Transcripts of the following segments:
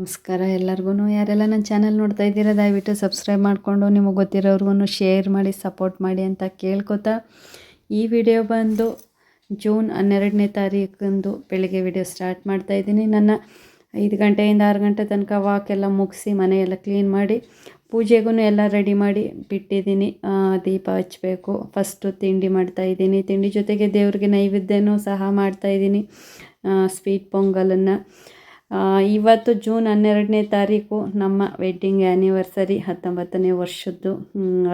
ನಮಸ್ಕಾರ ಎಲ್ಲರಿಗೂ ಯಾರೆಲ್ಲ ನನ್ನ ಚಾನಲ್ ನೋಡ್ತಾ ಇದ್ದೀರಾ, ದಯವಿಟ್ಟು ಸಬ್ಸ್ಕ್ರೈಬ್ ಮಾಡಿಕೊಂಡು ನಿಮಗೆ ಗೊತ್ತಿರೋರ್ಗೂ ಶೇರ್ ಮಾಡಿ, ಸಪೋರ್ಟ್ ಮಾಡಿ ಅಂತ ಕೇಳ್ಕೊತಾ ಈ ವಿಡಿಯೋ ಬಂದು ಜೂನ್ ಹನ್ನೆರಡನೇ ತಾರೀಕಂದು ಬೆಳಿಗ್ಗೆ ವಿಡಿಯೋ ಸ್ಟಾರ್ಟ್ ಮಾಡ್ತಾ ಇದ್ದೀನಿ. ನನ್ನ ಐದು ಗಂಟೆಯಿಂದ ಆರು ಗಂಟೆ ತನಕ ವಾಕ್ ಎಲ್ಲ ಮುಗಿಸಿ ಮನೆಯೆಲ್ಲ ಕ್ಲೀನ್ ಮಾಡಿ ಪೂಜೆಗೂ ಎಲ್ಲ ರೆಡಿ ಮಾಡಿ ಬಿಟ್ಟಿದ್ದೀನಿ. ದೀಪ ಹಚ್ಚಬೇಕು ಫಸ್ಟು ತಿಂಡಿ ಮಾಡ್ತಾ ಇದ್ದೀನಿ. ತಿಂಡಿ ಜೊತೆಗೆ ದೇವ್ರಿಗೆ ನೈವೇದ್ಯನೂ ಸಹ ಮಾಡ್ತಾ ಇದ್ದೀನಿ. ಸ್ವೀಟ್ ಪೊಂಗಲನ್ನು. ಇವತ್ತು ಜೂನ್ ಹನ್ನೆರಡನೇ ತಾರೀಕು ನಮ್ಮ ವೆಡ್ಡಿಂಗ್ ಆ್ಯನಿವರ್ಸರಿ ಹತ್ತೊಂಬತ್ತನೇ ವರ್ಷದ್ದು.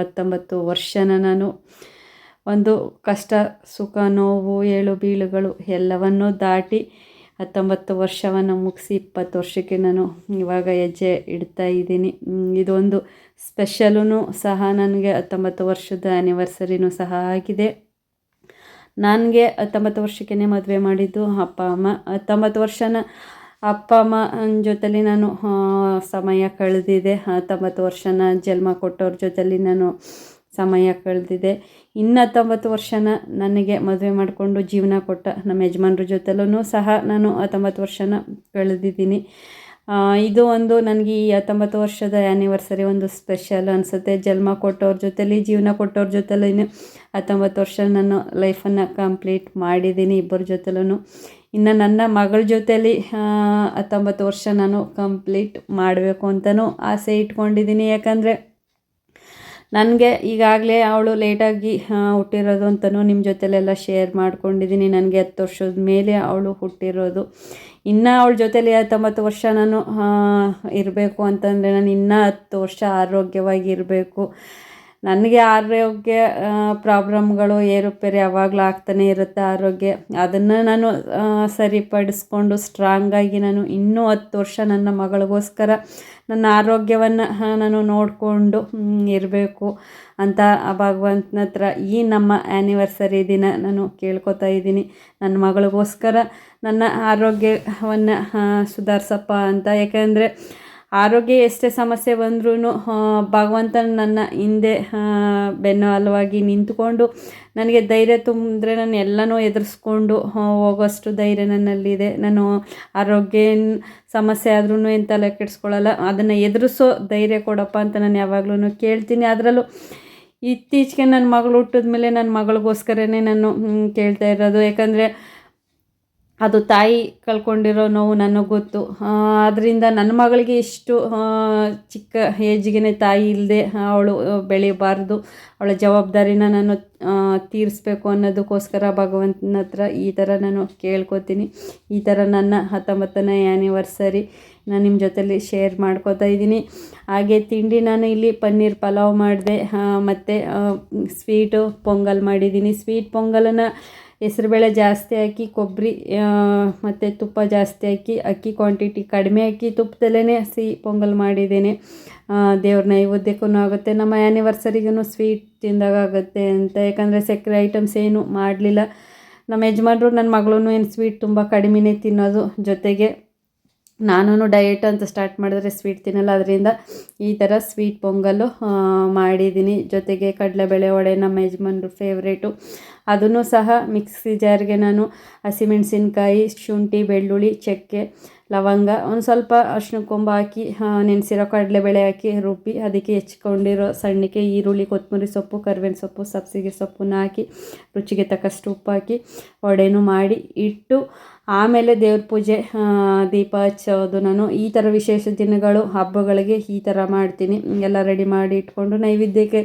ಹತ್ತೊಂಬತ್ತು ವರ್ಷನ ನಾನು ಒಂದು ಕಷ್ಟ, ಸುಖ, ನೋವು, ಏಳು ಬೀಳುಗಳು ಎಲ್ಲವನ್ನೂ ದಾಟಿ ಹತ್ತೊಂಬತ್ತು ವರ್ಷವನ್ನು ಮುಗಿಸಿ ಇಪ್ಪತ್ತು ವರ್ಷಕ್ಕೆ ನಾನು ಇವಾಗ ಹೆಜ್ಜೆ ಇಡ್ತಾ ಇದ್ದೀನಿ. ಇದೊಂದು ಸ್ಪೆಷಲೂ ಸಹ ನನಗೆ ಹತ್ತೊಂಬತ್ತು ವರ್ಷದ ಆ್ಯನಿವರ್ಸರಿನೂ ಸಹ ಆಗಿದೆ. ನನಗೆ ಹತ್ತೊಂಬತ್ತು ವರ್ಷಕ್ಕೇ ಮದುವೆ ಮಾಡಿದ್ದು ಅಪ್ಪ, ಅಮ್ಮ. ಹತ್ತೊಂಬತ್ತು ವರ್ಷನ ಅಪ್ಪ, ಅಮ್ಮ ಜೊತೆಲಿ ನಾನು ಸಮಯ ಕಳೆದಿದೆ. ಹತ್ತೊಂಬತ್ತು ವರ್ಷನ ಜನ್ಮ ಕೊಟ್ಟವ್ರ ಜೊತೆಲಿ ನಾನು ಸಮಯ ಕಳೆದಿದೆ. ಇನ್ನು ಹತ್ತೊಂಬತ್ತು ವರ್ಷನ ನನಗೆ ಮದುವೆ ಮಾಡಿಕೊಂಡು ಜೀವನ ಕೊಟ್ಟ ನಮ್ಮ ಯಜಮಾನ್ರ ಜೊತೆಲೂ ಸಹ ನಾನು ಹತ್ತೊಂಬತ್ತು ವರ್ಷನ ಕಳೆದಿದ್ದೀನಿ. ಇದು ಒಂದು ನನಗೆ ಈ ಹತ್ತೊಂಬತ್ತು ವರ್ಷದ ಆ್ಯನಿವರ್ಸರಿ ಒಂದು ಸ್ಪೆಷಲ್ ಅನಿಸುತ್ತೆ. ಜನ್ಮ ಕೊಟ್ಟವ್ರ ಜೊತೇಲಿ, ಜೀವನ ಕೊಟ್ಟವ್ರ ಜೊತೆಲೇ ಹತ್ತೊಂಬತ್ತು ವರ್ಷ ನಾನು ಲೈಫನ್ನು ಕಂಪ್ಲೀಟ್ ಮಾಡಿದ್ದೀನಿ ಇಬ್ಬರ ಜೊತೆಲೂ ಇನ್ನು ನನ್ನ ಮಗಳ ಜೊತೆಲಿ ಹತ್ತೊಂಬತ್ತು ವರ್ಷ ನಾನು ಕಂಪ್ಲೀಟ್ ಮಾಡಬೇಕು ಅಂತಲೂ ಆಸೆ ಇಟ್ಕೊಂಡಿದ್ದೀನಿ ಯಾಕಂದರೆ ನನಗೆ ಈಗಾಗಲೇ ಅವಳು ಲೇಟಾಗಿ ಹುಟ್ಟಿರೋದು ಅಂತಲೂ ನಿಮ್ಮ ಜೊತೆಲೆಲ್ಲ ಶೇರ್ ಮಾಡ್ಕೊಂಡಿದ್ದೀನಿ ನನಗೆ ಹತ್ತು ವರ್ಷದ ಮೇಲೆ ಅವಳು ಹುಟ್ಟಿರೋದು. ಇನ್ನು ಅವಳ ಜೊತೆಲಿ ಹತ್ತೊಂಬತ್ತು ವರ್ಷ ನಾನು ಇರಬೇಕು ಅಂತಂದರೆ ನಾನು ಇನ್ನೂ ಹತ್ತು ವರ್ಷ ಆರೋಗ್ಯವಾಗಿ ಇರಬೇಕು. ನನಗೆ ಆರೋಗ್ಯ ಪ್ರಾಬ್ಲಮ್ಗಳು ಏರುಪೇರು ಯಾವಾಗಲೂ ಆಗ್ತಾನೆ ಇರುತ್ತೆ ಆರೋಗ್ಯ. ಅದನ್ನು ನಾನು ಸರಿಪಡಿಸ್ಕೊಂಡು ಸ್ಟ್ರಾಂಗಾಗಿ ನಾನು ಇನ್ನೂ ಹತ್ತು ವರ್ಷ ನನ್ನ ಮಗಳಿಗೋಸ್ಕರ ನನ್ನ ಆರೋಗ್ಯವನ್ನು ನಾನು ನೋಡಿಕೊಂಡು ಇರಬೇಕು ಅಂತ ಭಗವಂತನ ಹತ್ರ ಈ ನಮ್ಮ ಆ್ಯನಿವರ್ಸರಿ ದಿನ ನಾನು ಕೇಳ್ಕೊತಾ ಇದ್ದೀನಿ. ನನ್ನ ಮಗಳಿಗೋಸ್ಕರ ನನ್ನ ಆರೋಗ್ಯವನ್ನು ಸುಧಾರಿಸಪ್ಪ ಅಂತ. ಯಾಕೆಂದರೆ ಆರೋಗ್ಯ ಎಷ್ಟೇ ಸಮಸ್ಯೆ ಬಂದ್ರೂ ಭಗವಂತನ ನನ್ನ ಹಿಂದೆ ಬೆನ್ನು ಹಲವಾಗಿ ನಿಂತುಕೊಂಡು ನನಗೆ ಧೈರ್ಯ ತುಂಬಿದ್ರೆ ನಾನು ಎಲ್ಲನೂ ಎದುರಿಸ್ಕೊಂಡು ಹೋಗೋಷ್ಟು ಧೈರ್ಯ ನನ್ನಲ್ಲಿದೆ. ನಾನು ಆರೋಗ್ಯ ಸಮಸ್ಯೆ ಆದ್ರೂ ಏನು ತಲೆ ಕೆಡಿಸ್ಕೊಳ್ಳಲ್ಲ ಅದನ್ನು ಎದುರಿಸೋ ಧೈರ್ಯ ಕೊಡಪ್ಪ ಅಂತ ನಾನು ಯಾವಾಗ್ಲೂ ಕೇಳ್ತೀನಿ. ಅದರಲ್ಲೂ ಇತ್ತೀಚೆಗೆ ನನ್ನ ಮಗಳು ಹುಟ್ಟಿದ ಮೇಲೆ ನನ್ನ ಮಗಳಿಗೋಸ್ಕರನೇ ನಾನು ಕೇಳ್ತಾ ಇರೋದು. ಯಾಕಂದರೆ ಅದು ತಾಯಿ ಕಳ್ಕೊಂಡಿರೋ ನೋವು ನನಗೆ ಗೊತ್ತು. ಅದರಿಂದ ನನ್ನ ಮಗಳಿಗೆ ಇಷ್ಟು ಚಿಕ್ಕ ಏಜ್ಗೆ ತಾಯಿ ಇಲ್ಲದೆ ಅವಳು ಬೆಳಿಬಾರ್ದು. ಅವಳ ಜವಾಬ್ದಾರಿನ ನಾನು ತೀರಿಸ್ಬೇಕು ಅನ್ನೋದಕ್ಕೋಸ್ಕರ ಭಗವಂತನ ಹತ್ರ ಈ ಥರ ನಾನು ಕೇಳ್ಕೊತೀನಿ. ಈ ಥರ ನನ್ನ ಹತ್ತೊಂಬತ್ತನೇ ಆ್ಯನಿವರ್ಸರಿ ನಾನು ನಿಮ್ಮ ಜೊತೆಲಿ ಶೇರ್ ಮಾಡ್ಕೋತಾ ಇದ್ದೀನಿ. ಹಾಗೆ ತಿಂಡಿ ನಾನು ಇಲ್ಲಿ ಪನ್ನೀರ್ ಪಲಾವ್ ಮಾಡಿದೆ ಮತ್ತು ಸ್ವೀಟು ಪೊಂಗಲ್ ಮಾಡಿದ್ದೀನಿ. ಸ್ವೀಟ್ ಪೊಂಗಲನ್ನು ಹೆಸ್ರುಬೇಳೆ ಜಾಸ್ತಿ ಹಾಕಿ ಕೊಬ್ಬರಿ ಮತ್ತು ತುಪ್ಪ ಜಾಸ್ತಿ ಹಾಕಿ, ಅಕ್ಕಿ ಕ್ವಾಂಟಿಟಿ ಕಡಿಮೆ ಹಾಕಿ ತುಪ್ಪದಲ್ಲೇ ಸಿಹಿ ಪೊಂಗಲ್ ಮಾಡಿದ್ದೇನೆ. ದೇವ್ರ ನೈವೇದ್ಯಕ್ಕೂ ಆಗುತ್ತೆ. ನಮ್ಮ ಆ್ಯನಿವರ್ಸರಿಗೂ ಸ್ವೀಟ್ ತಿಂದಾಗುತ್ತೆ ಅಂತ. ಯಾಕಂದರೆ ಸಕ್ಕರೆ ಐಟಮ್ಸ್ ಏನು ಮಾಡಲಿಲ್ಲ. ನಮ್ಮ ಯಜಮಾನ್ರು, ನನ್ನ ಮಗಳೂ ಏನು ಸ್ವೀಟ್ ತುಂಬ ಕಡಿಮೆನೇ ತಿನ್ನೋದು. ಜೊತೆಗೆ ನಾನು ಡಯಟ್ ಅಂತ ಸ್ಟಾರ್ಟ್ ಮಾಡಿದ್ರೆ ಸ್ವೀಟ್ ತಿನ್ನಲ್ಲ. ಅದರಿಂದ ಈ ಥರ ಸ್ವೀಟ್ ಪೊಂಗಲ್ಲು ಮಾಡಿದ್ದೀನಿ ಜೊತೆಗೆ ಕಡಲೆಬೇಳೆ ವಡೆ, ನಮ್ಮ ಯಜಮಾನ್ರು ಫೇವ್ರೇಟು ಅದನ್ನು ಸಹ ಮಿಕ್ಸಿ ಜಾರ್ಗೆ ನಾನು ಹಸಿಮೆಣಸಿನ್ಕಾಯಿ, ಶುಂಠಿ, ಬೆಳ್ಳುಳ್ಳಿ, ಚಕ್ಕೆ ಲವಂಗ, ಒಂದು ಸ್ವಲ್ಪ ಅರ್ಶಿನ ಕೊಂಬು ಹಾಕಿ ನೆನೆಸಿರೋ ಕಡಲೆಬೇಳೆ ಹಾಕಿ ರುಬ್ಬಿ, ಅದಕ್ಕೆ ಹೆಚ್ಕೊಂಡಿರೋ ಸಣ್ಣಕ್ಕೆ ಈರುಳ್ಳಿ, ಕೊತ್ತಂಬರಿ ಸೊಪ್ಪು, ಕರಿಬೇವಿನ ಸೊಪ್ಪು ಸಬ್ಸಿಗೆ ಸೊಪ್ಪನ್ನ ಹಾಕಿ, ರುಚಿಗೆ ತಕ್ಕಷ್ಟು ಉಪ್ಪು ಹಾಕಿ ವಡೆನೂ ಮಾಡಿ ಇಟ್ಟು, ಆಮೇಲೆ ದೇವ್ರ ಪೂಜೆ ದೀಪ ಹಚ್ಚೋದು ನಾನು. ಈ ಥರ ವಿಶೇಷ ದಿನಗಳು, ಹಬ್ಬಗಳಿಗೆ ಈ ಥರ ಮಾಡ್ತೀನಿ. ಎಲ್ಲ ರೆಡಿ ಮಾಡಿ ಇಟ್ಕೊಂಡು ನೈವೇದ್ಯಕ್ಕೆ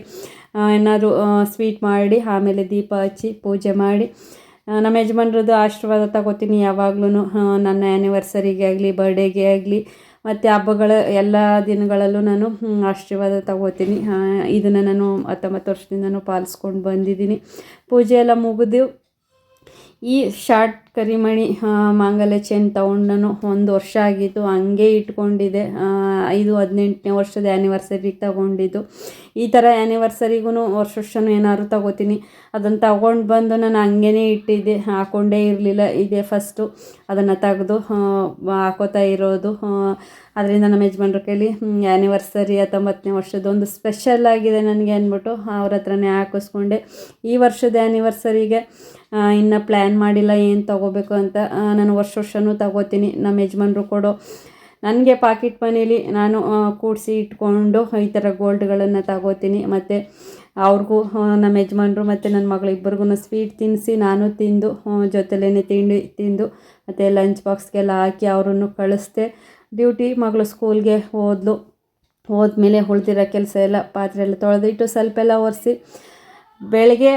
ಏನಾದರೂ ಸ್ವೀಟ್ ಮಾಡಿ, ಆಮೇಲೆ ದೀಪ ಹಚ್ಚಿ ಪೂಜೆ ಮಾಡಿ ನಮ್ಮ ಯಜಮಾನ್ರದ್ದು ಆಶೀರ್ವಾದ ತಗೋತೀನಿ ಯಾವಾಗ್ಲೂ ನನ್ನ ಆ್ಯನಿವರ್ಸರಿಗೆ ಆಗಲಿ ಬರ್ಡೇಗೆ ಆಗಲಿ, ಮತ್ತು ಹಬ್ಬಗಳ ಎಲ್ಲ ದಿನಗಳಲ್ಲೂ ನಾನು ಆಶೀರ್ವಾದ ತಗೋತೀನಿ. ಇದನ್ನು ನಾನು ಹತ್ತೊಂಬತ್ತು ವರ್ಷದಿಂದನೂ ಪಾಲಿಸ್ಕೊಂಡು ಬಂದಿದ್ದೀನಿ. ಪೂಜೆ ಎಲ್ಲ ಮುಗಿದು ಈ ಶಾರ್ಟ್ ಕರಿಮಣಿ ಮಾಂಗಲ್ಯ ಚೈನ್ ತೊಗೊಂಡು ನಾನು ಒಂದು ವರ್ಷ ಆಗಿತ್ತು, ಹಂಗೆ ಇಟ್ಕೊಂಡಿದ್ದೆ ಐದು, ಹದಿನೆಂಟನೇ ವರ್ಷದ ಆ್ಯನಿವರ್ಸರಿಗೆ ತಗೊಂಡಿದ್ದು. ಈ ಥರ ಆ್ಯನಿವರ್ಸರಿಗೂ ವರ್ಷ ವರ್ಷವೂ ಏನಾದ್ರು ತೊಗೋತೀನಿ. ಅದನ್ನು ತಗೊಂಡು ಬಂದು ನಾನು ಹಂಗೇ ಇಟ್ಟಿದ್ದೆ. ಹಾಕ್ಕೊಂಡೇ ಇರಲಿಲ್ಲ. ಇದೇ ಫಸ್ಟು ಅದನ್ನು ತೆಗೆದು ಹಾಕೋತಾ ಇರೋದು. ಅದರಿಂದ ನಮ್ಮ ಯಜಮಾನ್ರ ಕೈಲಿ ಆ್ಯನಿವರ್ಸರಿ ಹತ್ತೊಂಬತ್ತನೇ ವರ್ಷದೊಂದು ಸ್ಪೆಷಲ್ ಆಗಿದೆ ನನಗೆ ಅಂದ್ಬಿಟ್ಟು ಅವ್ರ ಹತ್ರನೇ ಹಾಕಿಸ್ಕೊಂಡೆ. ಈ ವರ್ಷದ ಆ್ಯನಿವರ್ಸರಿಗೆ ಇನ್ನು ಪ್ಲ್ಯಾನ್ ಮಾಡಿಲ್ಲ, ಏನು ತೊಗೋಬೇಕು ಅಂತ ನಾನು ವರ್ಷ ವರ್ಷವೂ ತಗೋತೀನಿ ನಮ್ಮ ಯಜಮಾನ್ರು ಕೊಡೋ ನನಗೆ ಪಾಕಿಟ್ ಮನೇಲಿ ನಾನು ಕೂಡಿಸಿ ಇಟ್ಕೊಂಡು ಈ ಥರ ಗೋಲ್ಡ್ಗಳನ್ನು ತಗೋತೀನಿ. ಮತ್ತು ಅವ್ರಿಗೂ ನಮ್ಮ ಯಜಮಾನ್ರು ಮತ್ತು ನನ್ನ ಮಗಳಿಬ್ಬರಿಗೂ ಸ್ವೀಟ್ ತಿನ್ನಿಸಿ ನಾನು ತಿಂದು ಜೊತೆಲೇ ತಿಂಡಿ ತಿಂದು, ಮತ್ತು ಲಂಚ್ ಬಾಕ್ಸ್ಗೆಲ್ಲ ಹಾಕಿ ಅವರನ್ನು ಕಳಿಸ್ದೆ. ಡ್ಯೂಟಿ ಮಗಳು ಸ್ಕೂಲ್ಗೆ ಹೋದ್ಲು. ಹೋದ್ಮೇಲೆ ಉಳ್ದಿರೋ ಕೆಲಸ ಎಲ್ಲ ಪಾತ್ರೆ ಎಲ್ಲ ತೊಳೆದಿಟ್ಟು ಸ್ವಲ್ಪ ಎಲ್ಲ ಒರೆಸಿ ಬೆಳಗ್ಗೆ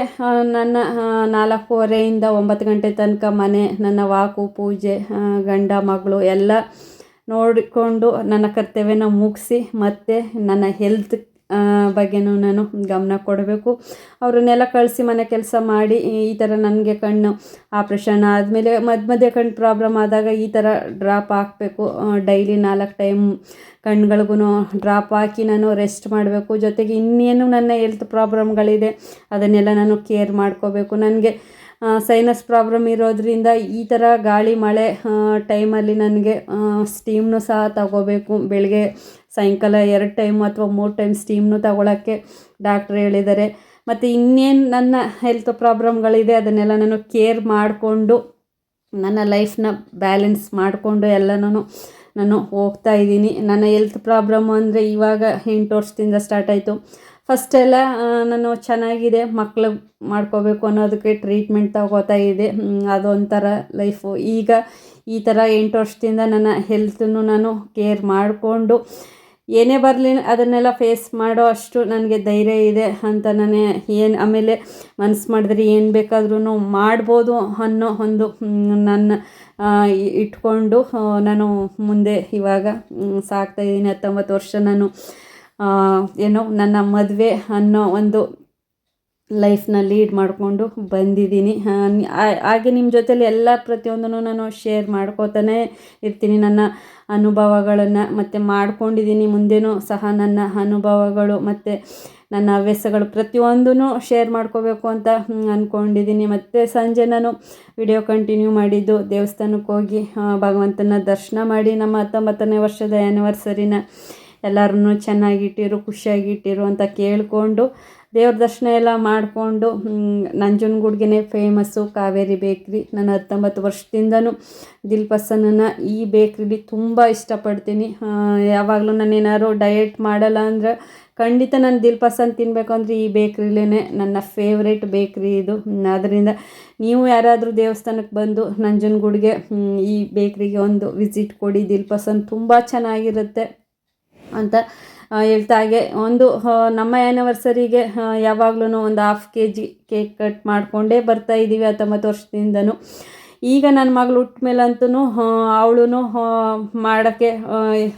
ನನ್ನ ನಾಲ್ಕೂವರೆಯಿಂದ ಒಂಬತ್ತು ಗಂಟೆ ತನಕ ಮನೆ, ನನ್ನ ವಾಕು, ಪೂಜೆ ಗಂಡ, ಮಗಳು ಎಲ್ಲ ನೋಡಿಕೊಂಡು ನನ್ನ ಕರ್ತವ್ಯನ ಮುಗಿಸಿ ಮತ್ತು ನನ್ನ ಹೆಲ್ತ್ ಬಗ್ಗೆನೂ ನಾನು ಗಮನ ಕೊಡಬೇಕು. ಅವರನ್ನೆಲ್ಲ ಕಳಿಸಿ ಮನೆ ಕೆಲಸ ಮಾಡಿ, ಈ ಥರ ನನಗೆ ಕಣ್ಣು ಆಪ್ರೇಷನ್ ಆದಮೇಲೆ ಮಧ್ಯ ಮಧ್ಯೆ ಕಣ್ಣು ಪ್ರಾಬ್ಲಮ್ ಆದಾಗ ಈ ಥರ ಡ್ರಾಪ್ ಹಾಕಬೇಕು. ಡೈಲಿ ನಾಲ್ಕು ಟೈಮ್ ಕಣ್ಗಳಿಗೂ ಡ್ರಾಪ್ ಹಾಕಿ ನಾನು ರೆಸ್ಟ್ ಮಾಡಬೇಕು. ಜೊತೆಗೆ ಇನ್ನೇನು ನನ್ನ ಹೆಲ್ತ್ ಪ್ರಾಬ್ಲಮ್ಗಳಿದೆ ಅದನ್ನೆಲ್ಲ ನಾನು ಕೇರ್ ಮಾಡ್ಕೋಬೇಕು. ನನಗೆ ಸೈನಸ್ ಪ್ರಾಬ್ಲಮ್ ಇರೋದರಿಂದ ಈ ಥರ ಗಾಳಿ ಮಳೆ ಟೈಮಲ್ಲಿ ನನಗೆ ಸ್ಟೀಮ್ನು ಸಹ ತಗೋಬೇಕು. ಬೆಳಗ್ಗೆ ಸಾಯಂಕಾಲ ಎರಡು ಟೈಮ್ ಅಥವಾ ಮೂರು ಟೈಮ್ ಸ್ಟೀಮ್ನು ತಗೊಳ್ಳೋಕ್ಕೆ ಡಾಕ್ಟ್ರ್ ಹೇಳಿದ್ದಾರೆ. ಮತ್ತು ಇನ್ನೇನು ನನ್ನ ಹೆಲ್ತ್ ಪ್ರಾಬ್ಲಮ್ಗಳಿದೆ ಅದನ್ನೆಲ್ಲ ನಾನು ಕೇರ್ ಮಾಡಿಕೊಂಡು, ನನ್ನ ಲೈಫ್ನ ಬ್ಯಾಲೆನ್ಸ್ ಮಾಡಿಕೊಂಡು ಎಲ್ಲನೂ ನಾನು ಹೋಗ್ತಾ ಇದ್ದೀನಿ. ನನ್ನ ಹೆಲ್ತ್ ಪ್ರಾಬ್ಲಮ್ಮು ಅಂದರೆ ಇವಾಗ ಎಂಟು ವರ್ಷದಿಂದ ಸ್ಟಾರ್ಟ್ ಆಯಿತು. ಫಸ್ಟೆಲ್ಲ ನಾನು ಚೆನ್ನಾಗಿದೆ ಮಕ್ಕಳು ಮಾಡ್ಕೋಬೇಕು ಅನ್ನೋದಕ್ಕೆ ಟ್ರೀಟ್ಮೆಂಟ್ ತಗೋತಾ ಇದೆ ಅದೊಂಥರ ಲೈಫು ಈಗ ಈ ಥರ ಎಂಟು ವರ್ಷದಿಂದ ನನ್ನ ಹೆಲ್ತನ್ನು ನಾನು ಕೇರ್ ಮಾಡಿಕೊಂಡು ಏನೇ ಬರಲಿ ಅದನ್ನೆಲ್ಲ ಫೇಸ್ ಮಾಡೋ ಅಷ್ಟು ನನಗೆ ಧೈರ್ಯ ಇದೆ ಅಂತ ನಾನು ಏನು ಆಮೇಲೆ ಮನಸ್ಸು ಮಾಡಿದ್ರೆ ಏನು ಬೇಕಾದ್ರೂ ಮಾಡ್ಬೋದು ಅನ್ನೋ ಒಂದು ನನ್ನ ಇಟ್ಕೊಂಡು ನಾನು ಮುಂದೆ ಇವಾಗ ಸಾಕ್ತಾಯಿದ್ದೀನಿ ಹತ್ತೊಂಬತ್ತು ವರ್ಷ ನಾನು ಏನೋ ನನ್ನ ಮದುವೆ ಅನ್ನೋ ಒಂದು ಲೈಫ್ನ ಲೀಡ್ ಮಾಡಿಕೊಂಡು ಬಂದಿದ್ದೀನಿ. ಹಾಗೆ ನಿಮ್ಮ ಜೊತೇಲಿ ಎಲ್ಲ ಪ್ರತಿಯೊಂದನ್ನು ನಾನು ಶೇರ್ ಮಾಡ್ಕೋತಾನೆ ಇರ್ತೀನಿ. ನನ್ನ ಅನುಭವಗಳನ್ನು ಮತ್ತು ಮಾಡ್ಕೊಂಡಿದ್ದೀನಿ. ಮುಂದೆನೂ ಸಹ ನನ್ನ ಅನುಭವಗಳು ಮತ್ತು ನನ್ನ ಹವ್ಯಾಸಗಳು ಪ್ರತಿಯೊಂದೂ ಶೇರ್ ಮಾಡ್ಕೋಬೇಕು ಅಂತ ಅಂದ್ಕೊಂಡಿದ್ದೀನಿ ಮತ್ತು ಸಂಜೆ ನಾನು ವಿಡಿಯೋ ಕಂಟಿನ್ಯೂ ಮಾಡಿದ್ದು ದೇವಸ್ಥಾನಕ್ಕೆ ಹೋಗಿ ಭಗವಂತನ ದರ್ಶನ ಮಾಡಿ ನಮ್ಮ ಹತ್ತೊಂಬತ್ತನೇ ವರ್ಷದ ಆ್ಯನಿವರ್ಸರಿನ ಎಲ್ಲರನ್ನೂ ಚೆನ್ನಾಗಿಟ್ಟಿರು ಖುಷಿಯಾಗಿಟ್ಟಿರು ಅಂತ ಕೇಳಿಕೊಂಡು ದೇವ್ರ ದರ್ಶನ ಎಲ್ಲ ಮಾಡಿಕೊಂಡು ನಂಜನಗೂಡ್ಗೆ ಫೇಮಸ್ಸು ಕಾವೇರಿ ಬೇಕ್ರಿ ನಾನು ಹತ್ತೊಂಬತ್ತು ವರ್ಷದಿಂದನೂ ದಿಲ್ ಈ ಬೇಕ್ರಿಲಿ ತುಂಬ ಇಷ್ಟಪಡ್ತೀನಿ. ಯಾವಾಗಲೂ ನಾನು ಏನಾದ್ರು ಡಯೆಟ್ ಮಾಡಲ್ಲ ಅಂದರೆ ಖಂಡಿತ ನಾನು ದಿಲ್ ತಿನ್ನಬೇಕು ಅಂದರೆ ಈ ಬೇಕ್ರಿಲೇ ನನ್ನ ಫೇವ್ರೇಟ್ ಬೇಕ್ರಿ ಇದು. ಅದರಿಂದ ನೀವು ಯಾರಾದರೂ ದೇವಸ್ಥಾನಕ್ಕೆ ಬಂದು ನಂಜನಗೂಡ್ಗೆ ಈ ಬೇಕ್ರಿಗೆ ಒಂದು ವಿಸಿಟ್ ಕೊಡಿ. ದಿಲ್ ತುಂಬ ಚೆನ್ನಾಗಿರುತ್ತೆ ಅಂತ ಹೇಳ್ತಾ ಹಾಗೆ, ಒಂದು ನಮ್ಮ ಆ್ಯನಿವರ್ಸರಿಗೆ ಯಾವಾಗ್ಲೂ ಒಂದು half K G cake cut ಮಾಡಿಕೊಂಡೇ ಬರ್ತಾ ಇದ್ದೀವಿ ಹತ್ತೊಂಬತ್ತು ವರ್ಷದಿಂದನೂ. ಈಗ ನನ್ನ ಮಗಳು ಹುಟ್ಟ ಮೇಲಂತೂ ಅವಳು ಮಾಡೋಕ್ಕೆ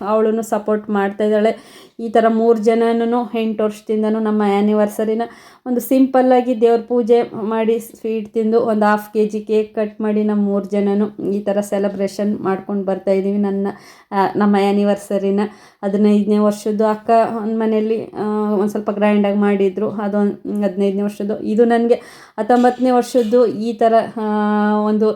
ಅವಳು ಸಪೋರ್ಟ್ ಮಾಡ್ತಾಯಿದ್ದಾಳೆ ಈ ಥರ ಮೂರು ಜನನೂ ಎಂಟು ವರ್ಷದಿಂದನೂ ನಮ್ಮ ಆ್ಯನಿವರ್ಸರಿನ ಒಂದು ಸಿಂಪಲ್ಲಾಗಿ ದೇವ್ರ ಪೂಜೆ ಮಾಡಿ ಸ್ವೀಟ್ ತಿಂದು ಒಂದು half K G cake cut ಮಾಡಿ ನಮ್ಮ ಮೂರು ಜನನೂ ಈ ಥರ ಸೆಲೆಬ್ರೇಷನ್ ಮಾಡ್ಕೊಂಡು ಬರ್ತಾಯಿದ್ದೀವಿ ನನ್ನ ನಮ್ಮ ಆ್ಯನಿವರ್ಸರಿನ ಹದಿನೈದನೇ ವರ್ಷದ್ದು ಅಕ್ಕ ಒಂದು ಮನೆಯಲ್ಲಿ ಒಂದು ಸ್ವಲ್ಪ ಗ್ರ್ಯಾಂಡಾಗಿ ಮಾಡಿದರು. ಅದೊಂದು ಹದಿನೈದನೇ ವರ್ಷದ್ದು. ಇದು ನನಗೆ ಹತ್ತೊಂಬತ್ತನೇ ವರ್ಷದ್ದು ಈ ಥರ ಒಂದು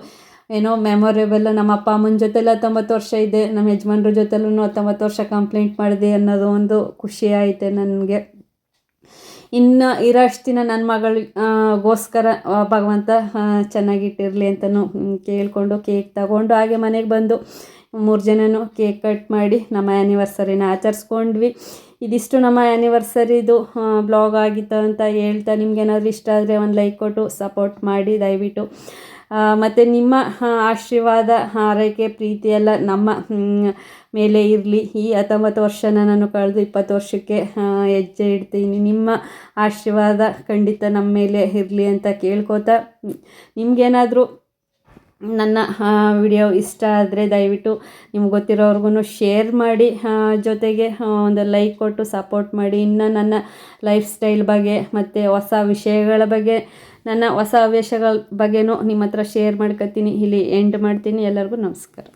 ಏನೋ ಮೆಮೊರೇಬಲ್ ನಮ್ಮ ಅಪ್ಪ ಅಮ್ಮನ ಜೊತೆಲ್ಲ ಹತ್ತೊಂಬತ್ತು ವರ್ಷ ಇದೆ, ನಮ್ಮ ಯಜಮಾನ್ರ ಜೊತೆಲೂ ಹತ್ತೊಂಬತ್ತು ವರ್ಷ ಕಂಪ್ಲೇಂಟ್ ಮಾಡಿದೆ ಅನ್ನೋದು ಒಂದು ಖುಷಿ ಆಯಿತು ನನಗೆ. ಇನ್ನು ಇರೋಷ್ಟು ದಿನ ನನ್ನ ಮಗಳಿಗೋಸ್ಕರ ಭಗವಂತ ಚೆನ್ನಾಗಿಟ್ಟಿರಲಿ ಅಂತಲೂ ಕೇಳಿಕೊಂಡು ಕೇಕ್ ತಗೊಂಡು ಹಾಗೆ ಮನೆಗೆ ಬಂದು ಮೂರು ಜನನೂ ಕೇಕ್ ಕಟ್ ಮಾಡಿ ನಮ್ಮ ಆ್ಯನಿವರ್ಸರಿನ ಆಚರಿಸ್ಕೊಂಡ್ವಿ. ಇದಿಷ್ಟು ನಮ್ಮ ಆ್ಯನಿವರ್ಸರಿದು ಬ್ಲಾಗ್ ಆಗಿತ್ತು ಅಂತ ಹೇಳ್ತಾ ನಿಮ್ಗೇನಾದರೂ ಇಷ್ಟ ಆದರೆ ಒಂದು ಲೈಕ್ ಕೊಟ್ಟು ಸಪೋರ್ಟ್ ಮಾಡಿ ದಯವಿಟ್ಟು. ಮತ್ತು ನಿಮ್ಮ ಆಶೀರ್ವಾದ ಆರೈಕೆ ಪ್ರೀತಿಯೆಲ್ಲ ನಮ್ಮ ಮೇಲೆ ಇರಲಿ. ಈ ಹತ್ತೊಂಬತ್ತು ವರ್ಷನ ನಾನು ಕಳೆದು ಇಪ್ಪತ್ತು ವರ್ಷಕ್ಕೆ ಹೆಜ್ಜೆ ಇಡ್ತೀನಿ. ನಿಮ್ಮ ಆಶೀರ್ವಾದ ಖಂಡಿತ ನಮ್ಮ ಮೇಲೆ ಇರಲಿ ಅಂತ ಕೇಳ್ಕೊತಾ ನಿಮಗೇನಾದರೂ ನನ್ನ ವಿಡಿಯೋ ಇಷ್ಟ ಆದರೆ ದಯವಿಟ್ಟು ನಿಮ್ಗೆ ಗೊತ್ತಿರೋರ್ಗು ಶೇರ್ ಮಾಡಿ ಜೊತೆಗೆ ಒಂದು ಲೈಕ್ ಕೊಟ್ಟು ಸಪೋರ್ಟ್ ಮಾಡಿ. ಇನ್ನು ನನ್ನ ಲೈಫ್ ಸ್ಟೈಲ್ ಬಗ್ಗೆ ಮತ್ತು ಹೊಸ ವಿಷಯಗಳ ಬಗ್ಗೆ ನನ್ನ ಹೊಸ ಹವ್ಯಾಸಗಳ ಬಗ್ಗೆನೂ ನಿಮ್ಮ ಹತ್ರ ಶೇರ್ ಮಾಡ್ಕೊತೀನಿ. ಇಲ್ಲಿ ಎಂಡ್ ಮಾಡ್ತೀನಿ. ಎಲ್ಲರಿಗೂ ನಮಸ್ಕಾರ.